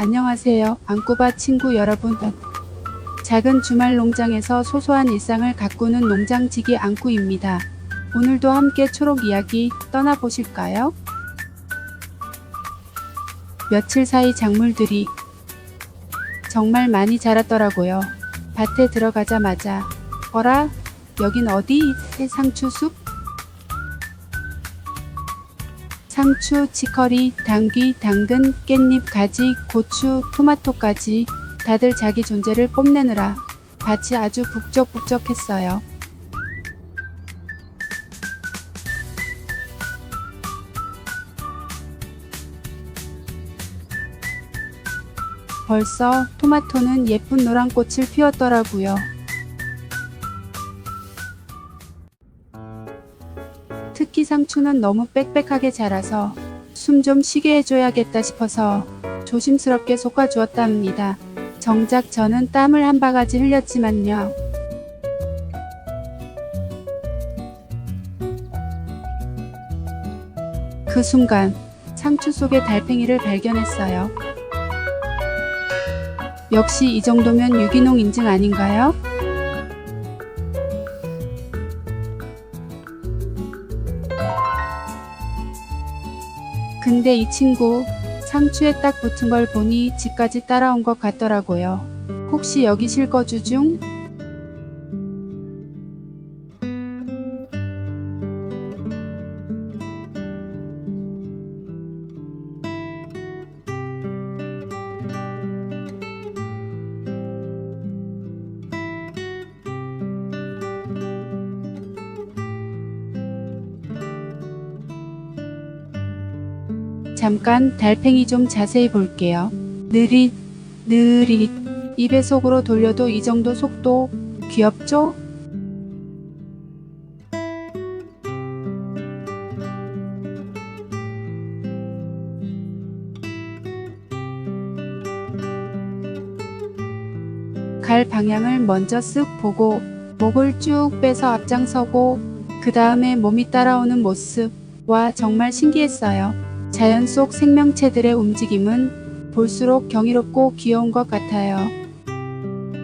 안녕하세요. 안꾸바 친구 여러분. 작은 주말 농장에서 소소한 일상을 가꾸는 농장지기 안꾸입니다. 오늘도 함께 초록 이야기 떠나보실까요? 며칠 사이 작물들이 정말 많이 자랐더라고요. 밭에 들어가자마자 어라? 여긴 어디? 상추숲? 상추, 치커리, 당귀, 당근, 깻잎, 가지, 고추, 토마토까지 다들 자기 존재를 뽐내느라 밭이 아주 북적북적했어요. 벌써 토마토는 예쁜 노란 꽃을 피웠더라고요. 특히 상추는 너무 빽빽하게 자라서 숨 좀 쉬게 해줘야겠다 싶어서 조심스럽게 솎아주었다 합니다. 정작 저는 땀을 한 바가지 흘렸지만요. 그 순간 상추 속에 달팽이를 발견했어요. 역시 이 정도면 유기농 인증 아닌가요? 근데 이 친구 상추에 딱 붙은 걸 보니 집까지 따라온 것 같더라고요. 혹시 여기 실거주 중? 잠깐 달팽이 좀 자세히 볼게요. 느릿, 느릿. 입에 속으로 돌려도 이 정도 속도 귀엽죠? 갈 방향을 먼저 쓱 보고 목을 쭉 빼서 앞장서고 그 다음에 몸이 따라오는 모습 와 정말 신기했어요. 자연 속 생명체들의 움직임은 볼수록 경이롭고 귀여운 것 같아요.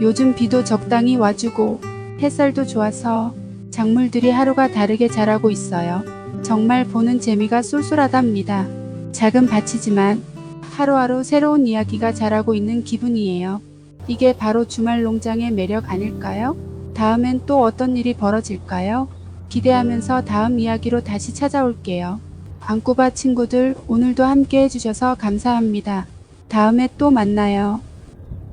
요즘 비도 적당히 와주고 햇살도 좋아서 작물들이 하루가 다르게 자라고 있어요. 정말 보는 재미가 쏠쏠하답니다. 작은 밭이지만 하루하루 새로운 이야기가 자라고 있는 기분이에요. 이게 바로 주말 농장의 매력 아닐까요? 다음엔 또 어떤 일이 벌어질까요? 기대하면서 다음 이야기로 다시 찾아올게요. 안꾸바 친구들 오늘도 함께 해주셔서 감사합니다. 다음에 또 만나요.